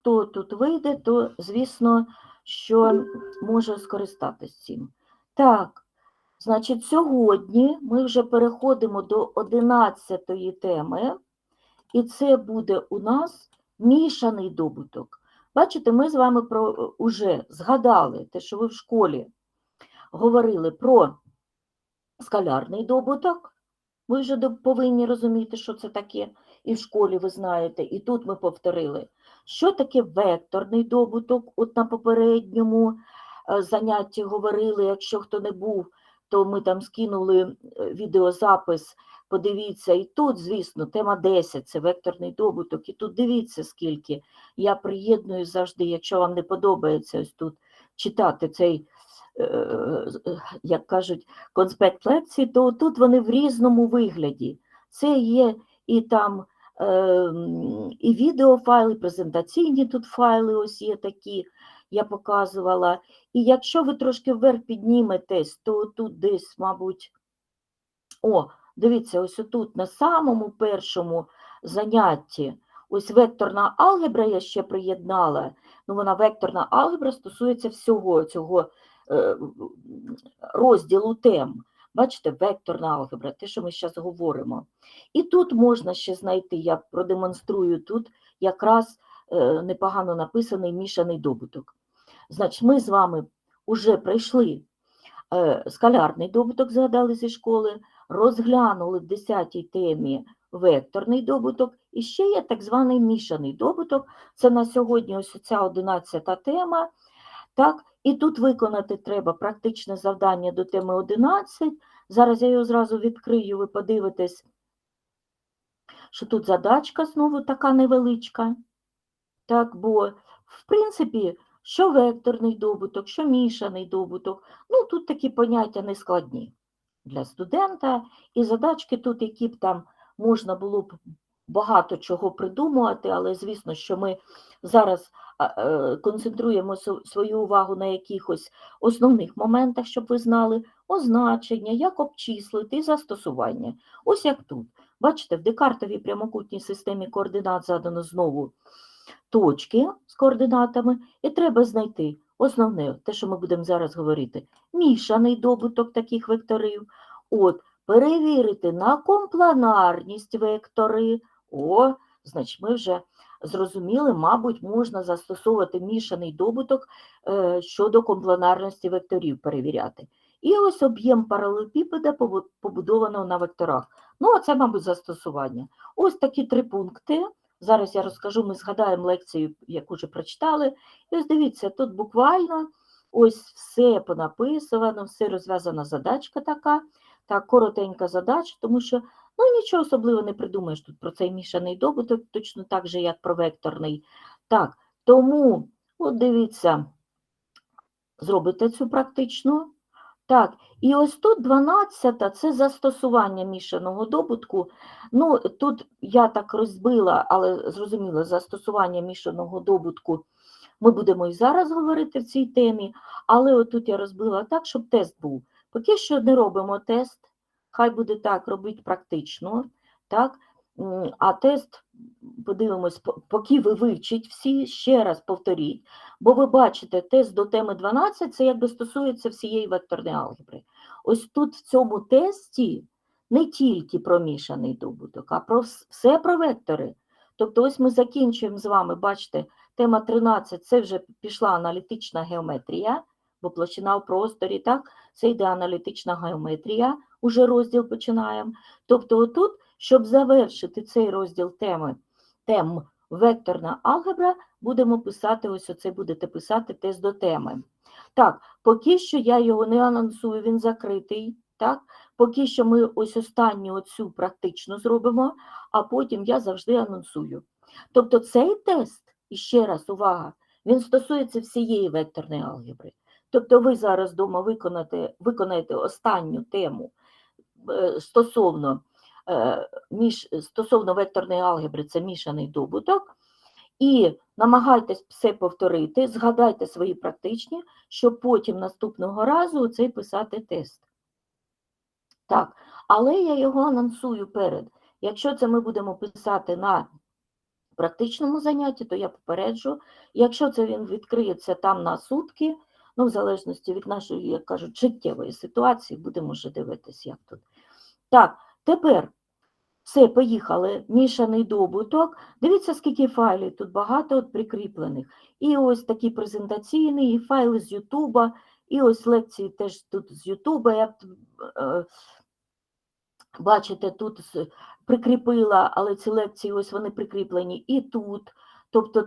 хто тут вийде, то, звісно, що може скористатись цим. Так, значить, сьогодні ми вже переходимо до 11 теми, і це буде у нас мішаний добуток. Бачите, ми з вами про уже згадали те, що ви в школі говорили про скалярний добуток. Ви вже повинні розуміти, що це таке, і в школі ви знаєте, і тут ми повторили. Що таке векторний добуток? От на попередньому е, занятті говорили, якщо хто не був, то ми там скинули е, відеозапис, подивіться. І тут, звісно, тема 10 це векторний добуток. І тут дивіться, скільки. Я приєдную завжди, якщо вам не подобається ось тут читати цей, е, як кажуть, конспект лекції, то тут вони в різному вигляді. Це є і там і відеофайли, і презентаційні тут файли ось є такі, я показувала. І якщо ви трошки вверх підніметесь, то тут десь, мабуть, о, дивіться, ось тут на самому першому занятті, ось векторна алгебра я ще приєднала. Ну, вона векторна алгебра стосується всього цього е, розділу тем. Бачите, векторна алгебра, те, що ми зараз говоримо. І тут можна ще знайти, я продемонструю тут якраз е, непогано написаний мішаний добуток. Значить, ми з вами вже пройшли е, скалярний добуток, згадали зі школи, розглянули в 10 темі векторний добуток, і ще є так званий мішаний добуток. Це на сьогодні ось ця 11 тема. Так, і тут виконати треба практичне завдання до теми 11. Зараз я його зразу відкрию, ви подивитесь, що тут задачка знову така невеличка. Так, бо, в принципі, що векторний добуток, що мішаний добуток, ну тут такі поняття не складні для студента, і задачки тут, які б там можна було б багато чого придумувати, але звісно, що ми зараз е, концентруємо свою увагу на якихось основних моментах, щоб ви знали означення, як обчислити і застосування. Ось як тут. Бачите, в декартовій прямокутній системі координат задано знову точки з координатами, і треба знайти основне, те, що ми будемо зараз говорити, мішаний добуток таких векторів. От, перевірити на компланарність вектори. О, значить, ми вже зрозуміли, мабуть, можна застосовувати мішаний добуток е, щодо компланарності векторів перевіряти. І ось об'єм паралелепіпеда побудованого на векторах. Ну, а це, мабуть, застосування. Ось такі три пункти. Зараз я розкажу, ми згадаємо лекцію, яку вже прочитали. І ось дивіться, тут буквально ось все понаписано, все розв'язана задачка така, так, коротенька задача, тому що ну, нічого особливо не придумаєш тут про цей мішаний добуток, точно так же, як про векторний. Так, тому, от дивіться, зробите цю практичну. Так, і ось тут 12 це застосування мішаного добутку. Ну, тут я так розбила, але зрозуміло, застосування мішаного добутку ми будемо і зараз говорити в цій темі, але отут я розбила так, щоб тест був. Поки що не робимо тест, хай буде так, робіть практично, так? А тест, подивимось, поки ви вивчіть всі, ще раз повторіть, бо ви бачите, тест до теми 12 це якби стосується всієї векторної алгебри. Ось тут в цьому тесті не тільки про мішаний добуток, а про все про вектори. Тобто, ось ми закінчуємо з вами, бачите, тема 13 це вже пішла аналітична геометрія, бо площина в просторі, так, це йде аналітична геометрія, уже розділ починаємо. Тобто, отут, щоб завершити цей розділ теми, тем векторна алгебра, будемо писати, ось оце будете писати тест до теми. Так, поки що я його не анонсую, він закритий. Так? Поки що ми ось останню оцю практично зробимо, а потім я завжди анонсую. Тобто цей тест, і ще раз увага, він стосується всієї векторної алгебри. Тобто ви зараз вдома виконаєте, виконаєте останню тему е, стосовно, е, між, стосовно векторної алгебри, це мішаний добуток, і намагайтесь все повторити, згадайте свої практичні, щоб потім наступного разу цей писати тест. Так, але я його анонсую перед. Якщо це ми будемо писати на практичному занятті, то я попереджу. Якщо це він відкриється там на сутки, ну, в залежності від нашої, як кажуть, життєвої ситуації, будемо вже дивитись, як тут. Так, тепер все, поїхали. Мішаний добуток. Дивіться, скільки файлів тут багато от прикріплених. І ось такий презентаційний, і файли з Ютуба, і ось лекції теж тут з Ютуба. Я е, бачите, тут прикріпила, але ці лекції ось вони прикріплені і тут. Тобто, е,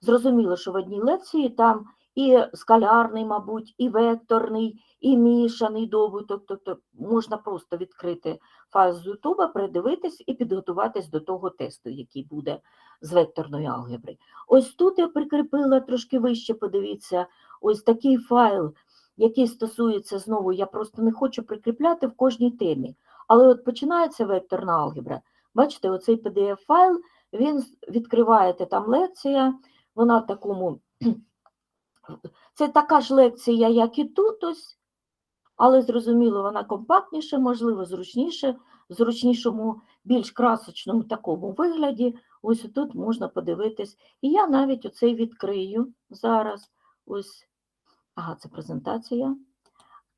зрозуміло, що в одній лекції там і скалярний, мабуть, і векторний, і мішаний добуток. Тобто можна просто відкрити файл з Ютуба, передивитись і підготуватись до того тесту, який буде з векторної алгебри. Ось тут я прикріпила трошки вище, подивіться, ось такий файл, який стосується знову, я просто не хочу прикріпляти в кожній темі. Але от починається векторна алгебра. Бачите, оцей PDF-файл, він відкриваєте там лекція, вона в такому. Це така ж лекція, як і тут, ось, але зрозуміло, вона компактніша, можливо, зручніше, в зручнішому, більш красочному такому вигляді. Ось тут можна подивитись. І я навіть оцей відкрию зараз. Ось. Ага, це презентація.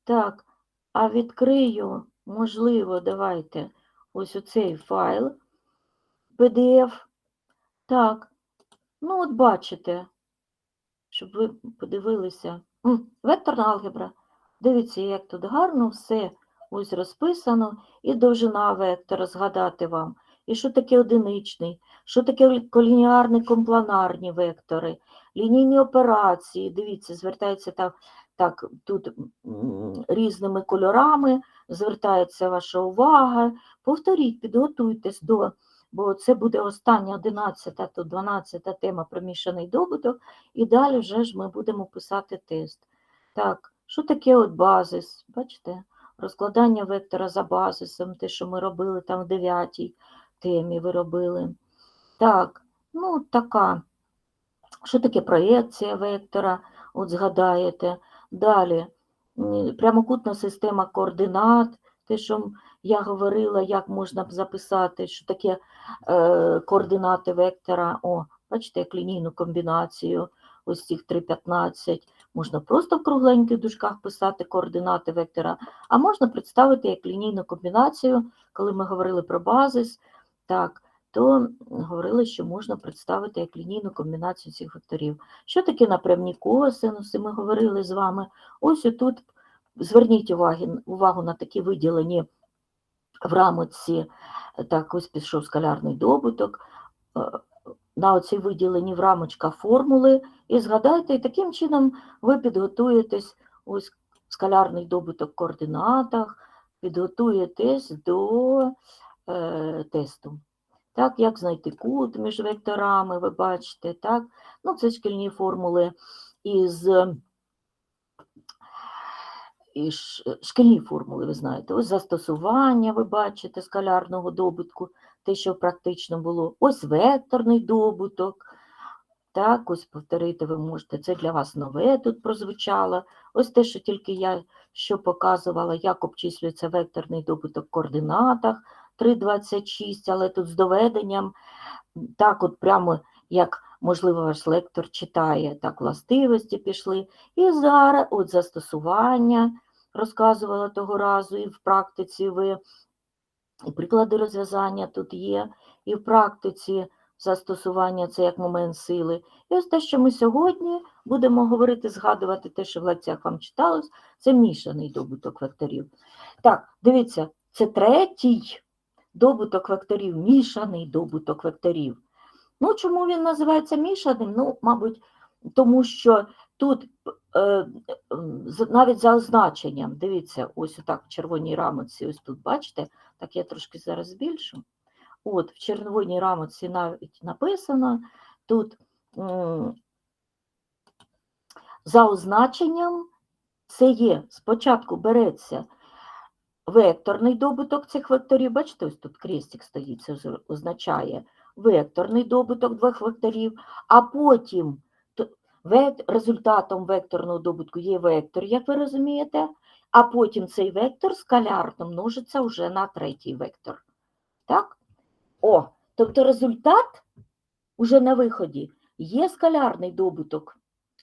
Так, а відкрию, можливо, давайте ось оцей файл PDF. Так, ну от бачите, щоб ви подивилися. Векторна алгебра. Дивіться, як тут гарно все ось розписано, і довжина вектора згадати вам. І що таке одиничний, що таке колініарні компланарні вектори, лінійні операції. Дивіться, звертається так, так тут різними кольорами, звертається ваша увага. Повторіть, підготуйтесь до, бо це буде остання 11 то 12 тема про мішаний добуток, і далі вже ж ми будемо писати тест. Так, що таке от базис? Бачите? Розкладання вектора за базисом, те, що ми робили там в 9 темі, ви робили. Так, ну така. Що таке проєкція вектора? От згадаєте. Далі прямокутна система координат, те, що я говорила, як можна б записати, що таке е, координати вектора. О, бачите, як лінійну комбінацію, ось цих 3,15. Можна просто в кругленьких дужках писати координати вектора, а можна представити як лінійну комбінацію, коли ми говорили про базис, так, то говорили, що можна представити як лінійну комбінацію цих векторів. Що таке напрямні косинуси? Ми говорили з вами. Ось тут зверніть уваги, увагу на такі виділені в рамочці, так, ось пішов скалярний добуток, е, на оці виділені в рамочках формули, і згадайте, і таким чином ви підготуєтесь, ось скалярний добуток в координатах, підготуєтесь до е, тесту. Так, як знайти кут між векторами, ви бачите, так? Ну, це шкільні формули із і шкільні формули, ви знаєте, ось застосування, ви бачите, скалярного добутку, те, що практично було, ось векторний добуток. Так, ось повторити ви можете, це для вас нове тут прозвучало. Ось те, що тільки я що показувала, як обчислюється векторний добуток в координатах 3,26, але тут з доведенням, так от прямо як, можливо, ваш лектор читає, так властивості пішли. І зараз от застосування розказувала того разу, і в практиці ви, і приклади розв'язання тут є, і в практиці застосування це як момент сили. І ось те, що ми сьогодні будемо говорити, згадувати те, що в лекціях вам читалось, це мішаний добуток векторів. Так, дивіться, це третій добуток векторів, мішаний добуток векторів. Ну, чому він називається мішаним? Ну, мабуть, тому що тут е, навіть за означенням, дивіться, ось отак в червоній рамоці, ось тут бачите, так я трошки зараз збільшу. От, в червоній рамоці навіть написано, тут м, за означенням це є, спочатку береться векторний добуток цих векторів, бачите, ось тут крестик стоїть, це озна- означає векторний добуток двох векторів, а потім результатом векторного добутку є вектор, як ви розумієте, а потім цей вектор скалярно множиться вже на третій вектор. Так? О, тобто результат уже на виході є скалярний добуток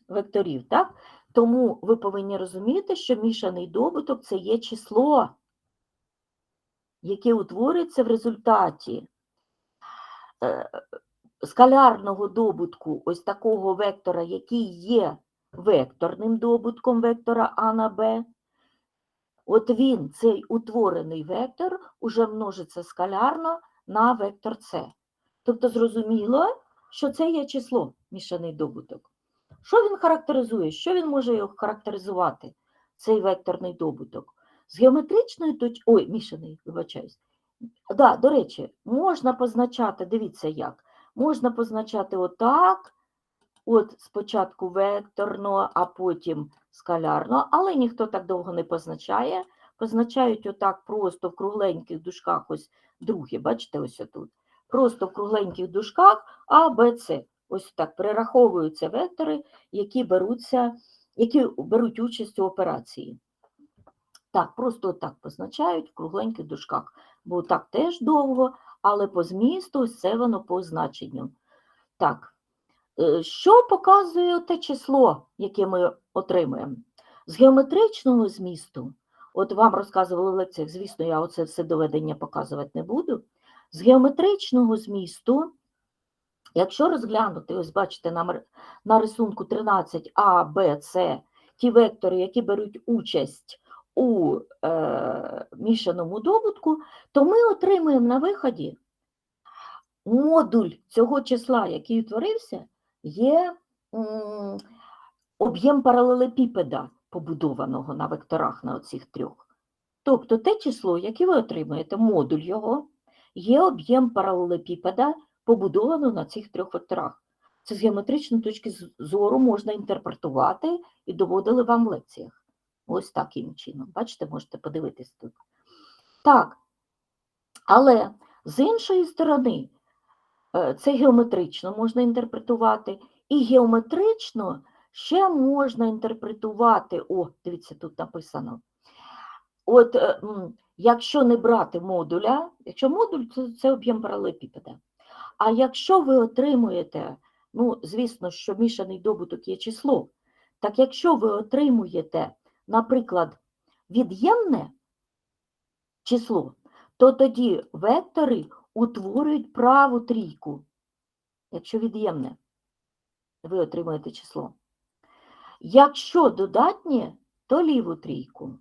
векторів, так? Тому ви повинні розуміти, що мішаний добуток це є число, яке утворюється в результаті скалярного добутку ось такого вектора, який є векторним добутком вектора А на Б. От він, цей утворений вектор, уже множиться скалярно на вектор С. Тобто зрозуміло, що це є число, мішаний добуток. Що він характеризує? Що він може його характеризувати, цей векторний добуток? З геометричної точки, ой, мішаний, вибачаюсь. Да, до речі, можна позначати, дивіться як, можна позначати отак, от спочатку векторно, а потім скалярно, але ніхто так довго не позначає. Позначають отак просто в кругленьких дужках, ось друге, бачите, ось отут. Просто в кругленьких дужках А, Б, С. Ось так перераховуються вектори, які беруться, які беруть участь у операції. Так, просто так позначають в кругленьких дужках, бо так теж довго, але по змісту це воно по значенню. Так, е, що показує те число, яке ми отримуємо? З геометричного змісту, от вам розказували в лекціях, звісно, я оце все доведення показувати не буду. З геометричного змісту, якщо розглянути, ось бачите, на, на рисунку 13 А, Б, С, ті вектори, які беруть участь у е, мішаному добутку, то ми отримуємо на виході модуль цього числа, який утворився, є об'єм паралелепіпеда, побудованого на векторах на оцих трьох. Тобто те число, яке ви отримуєте, модуль його, є об'єм паралелепіпеда, побудованого на цих трьох векторах. Це з геометричної точки зору можна інтерпретувати і доводили вам в лекціях. Ось таким чином. Бачите, можете подивитись тут. Так, але з іншої сторони, е, це геометрично можна інтерпретувати, і геометрично ще можна інтерпретувати, о, дивіться, тут написано. От е, якщо не брати модуля, якщо модуль це, це об'єм паралелепіпеда. А якщо ви отримуєте, ну, звісно, що мішаний добуток є число, так якщо ви отримуєте, наприклад, від'ємне число, то тоді вектори утворюють праву трійку. Якщо від'ємне, ви отримуєте число. Якщо додатнє, то ліву трійку.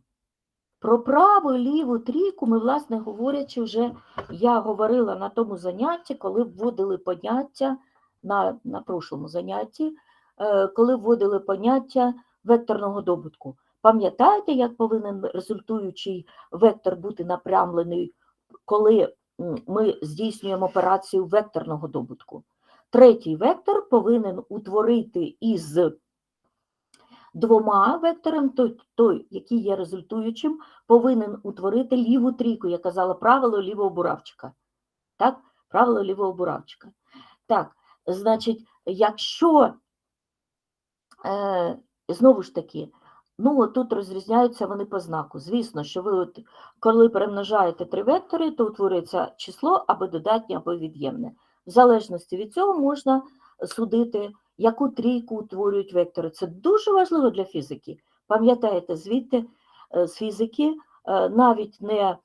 Про праву і ліву трійку ми, власне говорячи, вже я говорила на тому занятті, коли вводили поняття на, на прошлому занятті, е, коли вводили поняття векторного добутку. Пам'ятаєте, як повинен результуючий вектор бути напрямлений, коли ми здійснюємо операцію векторного добутку? Третій вектор повинен утворити із двома векторами, той, той, який є результуючим, повинен утворити ліву трійку, я казала правило лівого буравчика. Так, правило лівого буравчика. Так, значить, якщо е, знову ж таки, ну тут розрізняються вони по знаку. Звісно, що ви, от, коли перемножаєте три вектори, то утворюється число або додатнє, або від'ємне. В залежності від цього можна судити, яку трійку утворюють вектори. Це дуже важливо для фізики. Пам'ятаєте, звідти е, з фізики, е, навіть не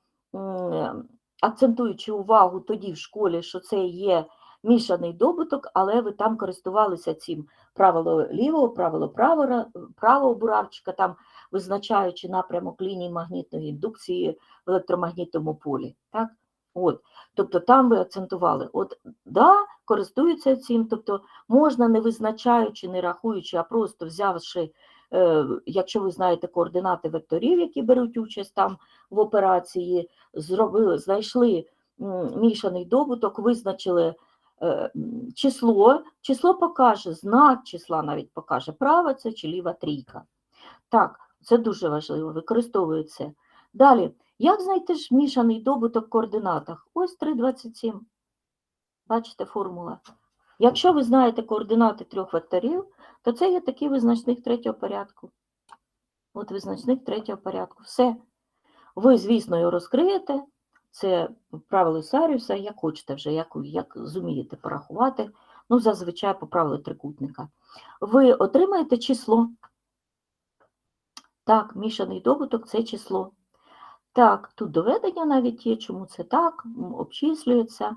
акцентуючи увагу тоді в школі, що це є мішаний добуток, але ви там користувалися цим правило лівого, правило правого, правого буравчика, там визначаючи напрямок лінії магнітної індукції в електромагнітному полі. Так? От. Тобто там ви акцентували, от да, користуються цим, тобто можна не визначаючи, не рахуючи, а просто взявши, е, якщо ви знаєте координати векторів, які беруть участь там в операції, зробили, знайшли мішаний добуток, визначили число, число покаже, знак числа навіть покаже, права це чи ліва трійка. Так, це дуже важливо, використовують це. Далі, як знайти ж мішаний добуток в координатах? Ось 3,27. Бачите, формула. Якщо ви знаєте координати трьох векторів, то це є такий визначник третього порядку. От визначник третього порядку. Все. Ви, звісно, його розкриєте. Це правило Саріуса, як хочете вже, як, як зумієте порахувати. ну, зазвичай по правилу трикутника, ви отримаєте число. Так, мішаний добуток це число. Так, тут доведення навіть є, чому це так, обчислюється.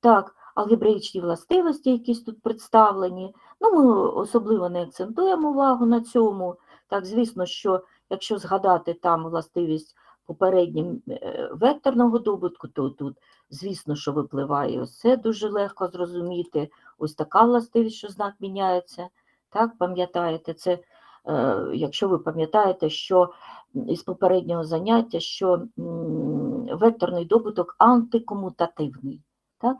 Так, алгебраїчні властивості якісь тут представлені. Ну, ми особливо не акцентуємо увагу на цьому. Так, звісно, що якщо згадати там властивість попереднім е, векторного добутку, то тут, звісно, що випливає ось дуже легко зрозуміти. Ось така властивість, що знак міняється. Так, пам'ятаєте, це, е, якщо ви пам'ятаєте, що із попереднього заняття, що векторний добуток антикомутативний. Так?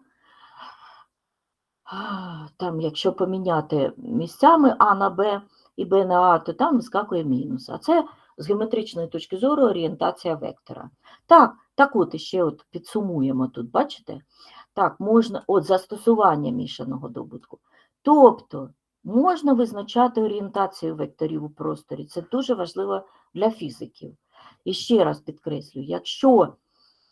Там, якщо поміняти місцями А на Б і Б на А, то там вискакує мінус. А це з геометричної точки зору орієнтація вектора. Так, так от іще от підсумуємо тут, бачите? Так, можна от застосування мішаного добутку. Тобто можна визначати орієнтацію векторів у просторі. Це дуже важливо для фізиків. І ще раз підкреслю, якщо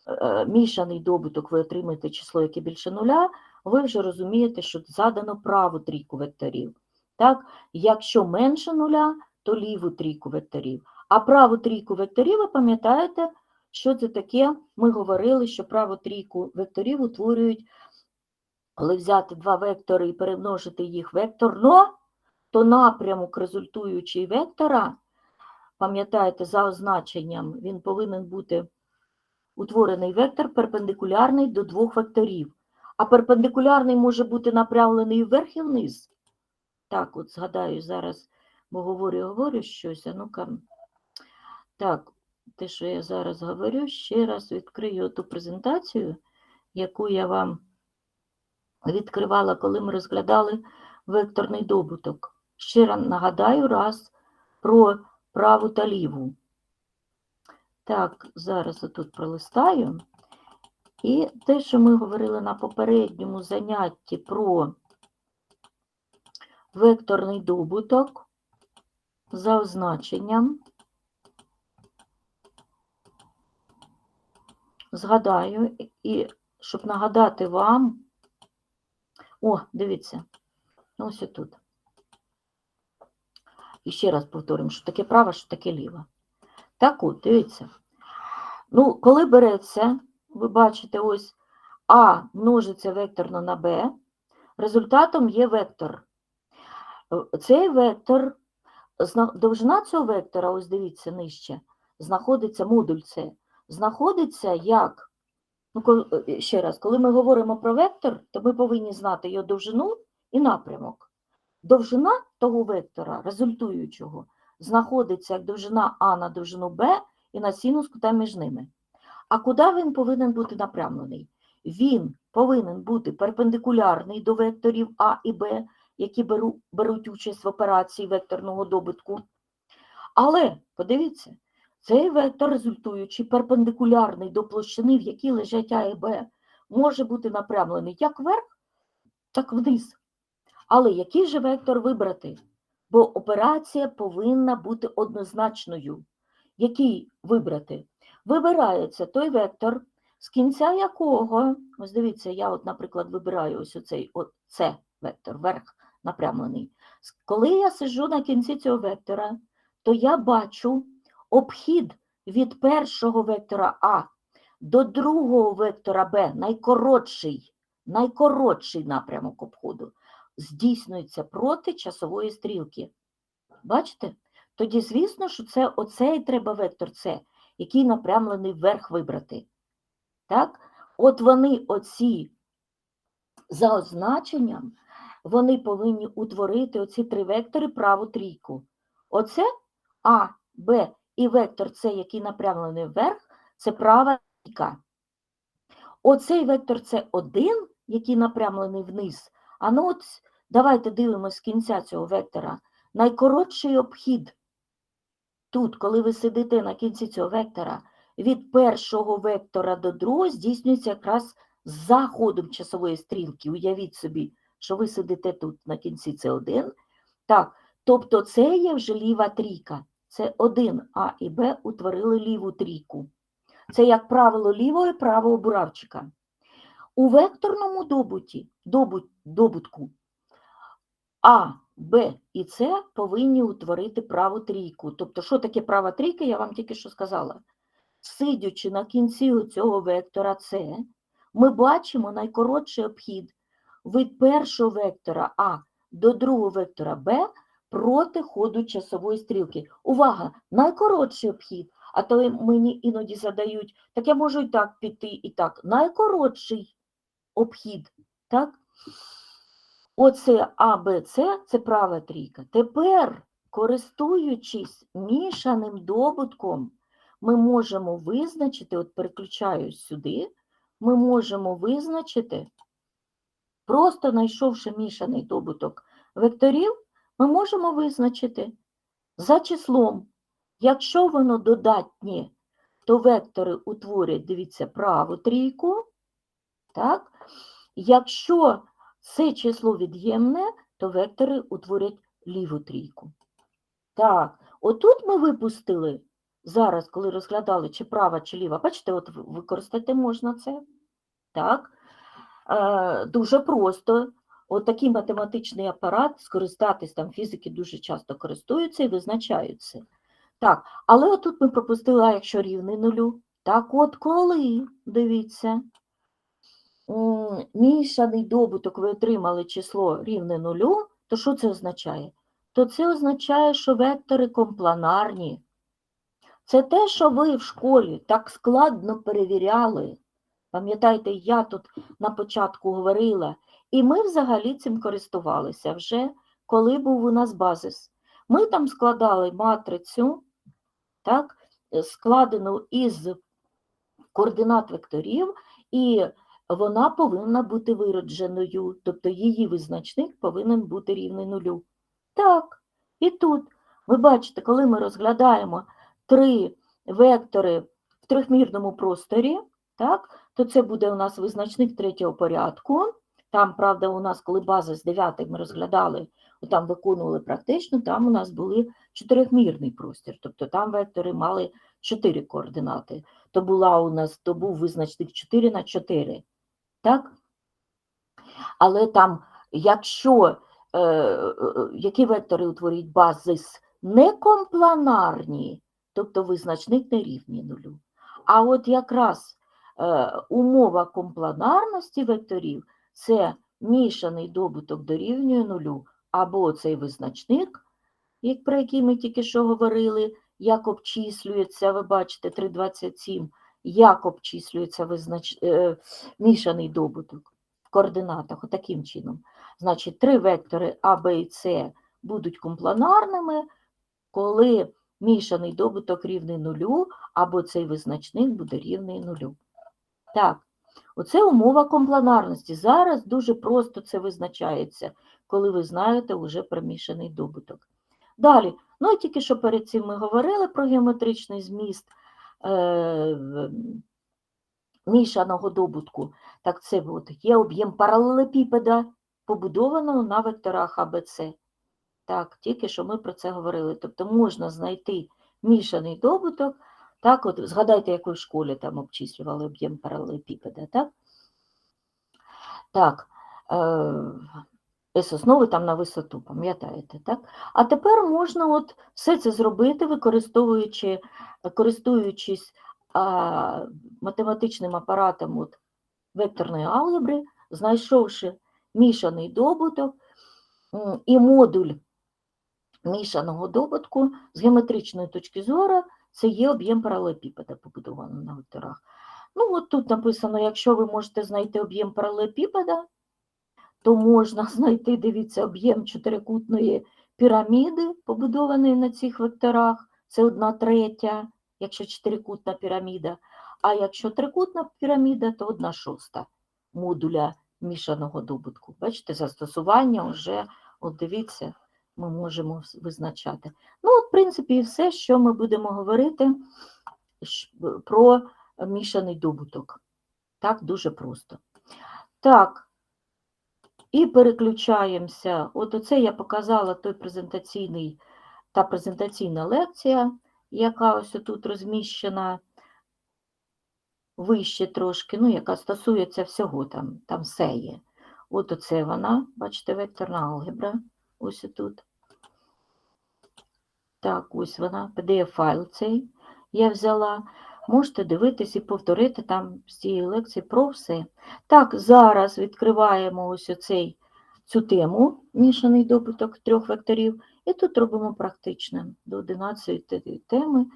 е, мішаний добуток ви отримаєте число, яке більше нуля, ви вже розумієте, що задано праву трійку векторів. Так? Якщо менше нуля, то ліву трійку векторів. А праву трійку векторів, ви пам'ятаєте, що це таке? Ми говорили, що праву трійку векторів утворюють, коли взяти два вектори і перемножити їх векторно, то напрямок результуючий вектора, пам'ятаєте, за означенням, він повинен бути утворений вектор перпендикулярний до двох векторів. А перпендикулярний може бути направлений вверх і вниз. Так, от згадаю зараз, бо говорю, говорю щось. А ну-ка. Так, те, що я зараз говорю, ще раз відкрию ту презентацію, яку я вам відкривала, коли ми розглядали векторний добуток. Ще раз нагадаю раз про праву та ліву. Так, зараз я тут пролистаю. І те, що ми говорили на попередньому занятті про векторний добуток за означенням. Згадаю, і щоб нагадати вам, о, дивіться, ось тут. І ще раз повторюємо, що таке право, що таке ліво. Так от, дивіться. Ну, коли береться, ви бачите, ось А множиться векторно на Б, результатом є вектор. Цей вектор, довжина цього вектора, ось дивіться нижче, знаходиться модуль С, знаходиться як, ну, е, ще раз, коли ми говоримо про вектор, то ми повинні знати його довжину і напрямок. Довжина того вектора, результуючого, знаходиться як довжина А на довжину Б і на синус кута між ними. А куди він повинен бути напрямлений? Він повинен бути перпендикулярний до векторів А і Б, які беру, беруть участь в операції векторного добутку. Але, подивіться, цей вектор, результуючий перпендикулярний до площини, в якій лежать А і Б, може бути напрямлений як вверх, так вниз. Але який же вектор вибрати? Бо операція повинна бути однозначною. Який вибрати? Вибирається той вектор, з кінця якого, ось дивіться, я, от, наприклад, вибираю ось оцей от вектор, верх напрямлений. Коли я сиджу на кінці цього вектора, то я бачу обхід від першого вектора А до другого вектора Б, найкоротший, найкоротший напрямок обходу, здійснюється проти часової стрілки. Бачите? Тоді, звісно, що це оцей треба вектор С, який напрямлений вверх вибрати. Так? От вони, оці за означенням, вони повинні утворити оці три вектори праву трійку. Оце А, Б і вектор С, який напрямлений вверх, це права трійка. Оцей вектор С1, який напрямлений вниз, а ну от давайте дивимося з кінця цього вектора. Найкоротший обхід тут, коли ви сидите на кінці цього вектора, від першого вектора до другого здійснюється якраз за ходом часової стрілки. Уявіть собі, що ви сидите тут на кінці це один. Так, тобто це є вже ліва трійка. Це 1 А і Б утворили ліву трійку. Це, як правило, лівого і правого буравчика. У векторному добуті, добут, добутку А, Б і С повинні утворити праву трійку. Тобто, що таке права трійка, я вам тільки що сказала. Сидячи на кінці цього вектора С, ми бачимо найкоротший обхід від першого вектора А до другого вектора Б проти ходу часової стрілки. Увага! Найкоротший обхід. А то мені іноді задають, так я можу і так піти, і так. Найкоротший обхід. Так? Оце А, Б, С – це права трійка. Тепер, користуючись мішаним добутком, ми можемо визначити, от переключаюсь сюди, ми можемо визначити, просто знайшовши мішаний добуток векторів, ми можемо визначити за числом, якщо воно додатнє, то вектори утворять, дивіться, праву трійку, так? Якщо це число від'ємне, то вектори утворять ліву трійку. Так, отут ми випустили, зараз, коли розглядали, чи права, чи ліва, бачите, от використати можна це. Так, е, дуже просто. От математичний апарат, скористатись там фізики дуже часто користуються і визначають це. Так, але отут ми пропустили, а якщо рівний нулю. Так от коли, дивіться, мішаний добуток ви отримали число рівне нулю, то що це означає? То це означає, що вектори компланарні. Це те, що ви в школі так складно перевіряли. Пам'ятаєте, я тут на початку говорила, і ми взагалі цим користувалися вже, коли був у нас базис. Ми там складали матрицю, так, складену із координат векторів, і вона повинна бути виродженою, тобто її визначник повинен бути рівний нулю. Так, і тут ви бачите, коли ми розглядаємо три вектори в трьохмірному просторі, так, то це буде у нас визначник третього порядку. Там, правда, у нас, коли база з 9 ми розглядали, там виконували практично, там у нас були чотирьохмірний простір, тобто там вектори мали чотири координати. То була у нас, то був визначник 4 на 4. Так? Але там, якщо е, е, які вектори утворюють базис некомпланарні, тобто визначник не рівний нулю. А от якраз е, умова компланарності векторів це мішаний добуток дорівнює нулю, або цей визначник, про який ми тільки що говорили, як обчислюється, ви бачите, 3,27, як обчислюється визнач... е, мішаний добуток в координатах, отаким чином. Значить, три вектори А, Б і С будуть компланарними, коли мішаний добуток рівний нулю, або цей визначник буде рівний нулю. Так, оце умова компланарності. Зараз дуже просто це визначається, коли ви знаєте вже про мішаний добуток. Далі, ну і тільки що перед цим ми говорили про геометричний зміст е, мішаного добутку. Так це от є об'єм паралелепіпеда, побудованого на векторах АБЦ. Так, тільки що ми про це говорили. Тобто можна знайти мішаний добуток. Так, от згадайте, як ви в школі там обчислювали об'єм паралелепіпеда, так? Так, е, з основи там на висоту, пам'ятаєте, так? А тепер можна от все це зробити, використовуючи, користуючись а, математичним апаратом от, векторної алгебри, знайшовши мішаний добуток і модуль мішаного добутку з геометричної точки зору, це є об'єм паралелепіпеда, побудований на векторах. Ну, от тут написано, якщо ви можете знайти об'єм паралелепіпеда, то можна знайти, дивіться, об'єм чотирикутної піраміди, побудованої на цих векторах, це одна третя, якщо чотирикутна піраміда, а якщо трикутна піраміда, то одна шоста модуля мішаного добутку. Бачите, застосування вже, от дивіться, ми можемо визначати. Ну, в принципі, і все, що ми будемо говорити про мішаний добуток. Так, дуже просто. Так, і переключаємося. От оце я показала той презентаційний, та презентаційна лекція, яка ось тут розміщена вище трошки, ну, яка стосується всього там, там все є. От оце вона, бачите, векторна алгебра. ось тут. Так, ось вона, PDF-файл цей я взяла. Можете дивитись і повторити там з цієї лекції про все. Так, зараз відкриваємо ось оцей, цю тему, мішаний добуток трьох векторів, і тут робимо практичне до 11 теми.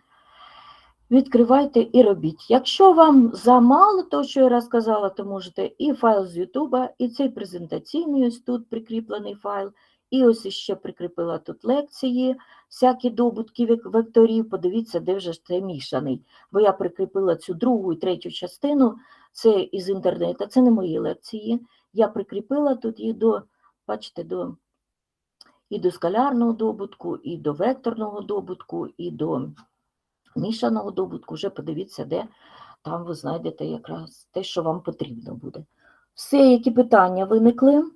Відкривайте і робіть. Якщо вам замало того, що я розказала, то можете і файл з Ютуба, і цей презентаційний ось тут прикріплений файл, і ось іще прикріпила тут лекції, всякі добутки векторів. Подивіться, де вже це мішаний. Бо я прикріпила цю другу і третю частину, це із інтернету, це не мої лекції. Я прикріпила тут їх до, бачите, до, і до скалярного добутку, і до векторного добутку, і до мішаного добутку. Вже подивіться, де там ви знайдете якраз те, що вам потрібно буде. Все, які питання виникли?